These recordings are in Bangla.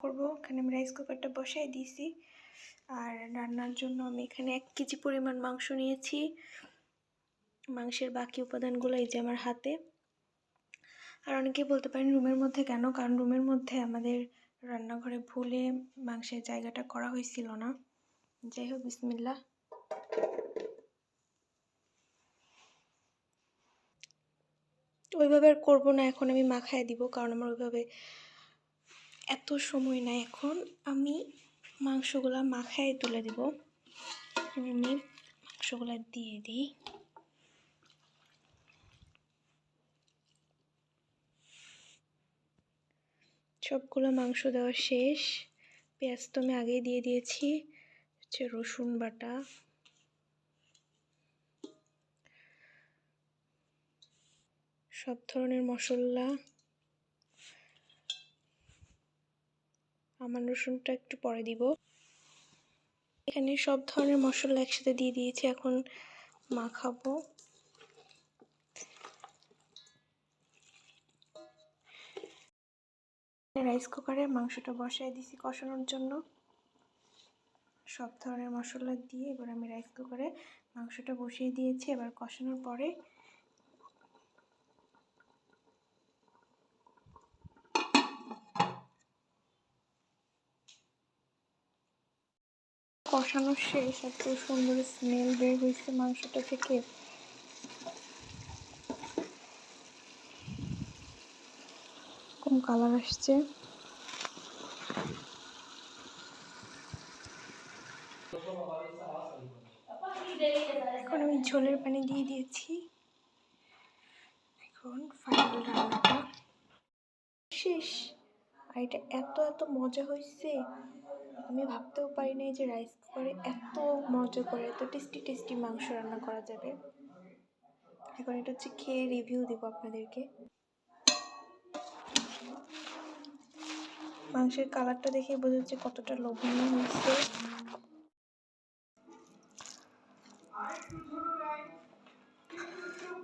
করব। এখানে আমি রাইস কুকারটা বসাই দিয়েছি। আর রান্নার জন্য আমি এখানে এক কেজি পরিমাণ মাংস নিয়েছি। মাংসের বাকি উপাদানগুলো এই যে আমার হাতে। আর অনেকেই বলতে পারেন রুমের মধ্যে কেন? কারণ রুমের মধ্যে আমাদের রান্নাঘরে ভুলে মাংসের জায়গাটা করা হয়েছিল না। যাই হোক বিসমিল্লা ওইভাবে আর করব না, এখন আমি মাখায় দিব। কারণ আমার ওইভাবে এত সময় নাই। এখন আমি মাংসগুলা মাখায় তুলে দিব। আমি মাংসগুলা দিয়ে দিই। সবগুলো মাংস দেওয়া শেষ। পেঁয়াজ তো আমি আগেই দিয়ে দিয়েছি। হচ্ছে রসুন বাটা। সব ধরনের মশলা। আমার রসুনটা একটু পরে দিব। এখানে সব ধরনের মশলা একসাথে দিয়ে দিয়েছি, এখন মাখাবো। রাইস কুকারে মাংসটা বসায় দিছি কষানোর জন্য। সব ধরনের মশলা দিয়ে এবার আমি রাইস কুকারে মাংসটা বসিয়ে দিয়েছি, এবার কষানোর পরে কষানো শেষ এত সুন্দর স্মেল বের হয়েছে মাংসটা থেকে। কম কালার আসছে? এখন আমি ঝোলের পানি দিয়ে দিয়েছি। এখন ফাইনাল রান্নাটা শেষ। আর এটা এত এত মজা হয়েছে আমি ভাবতেও পারি নাই যে রাইস কুকারে এত মজা করে, এত টেস্টি টেস্টি মাংস রান্না করা যাবে। এখন এটা হচ্ছে খেয়ে রিভিউ দেবো আপনাদেরকে। মাংসের কালারটা দেখে বোঝা যাচ্ছে কতটা লোভনীয় হয়েছে।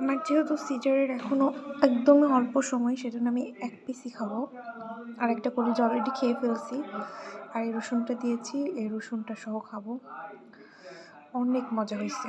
আমার যেহেতু সিজারের এখনও একদমই অল্প সময়, সেজন্য আমি এক পিসই খাব। আর একটা কলিজা অলরেডি খেয়ে ফেলছি। আর এই রসুনটা দিয়েছি, এই রসুনটা সহ খাব। অনেক মজা হয়েছে।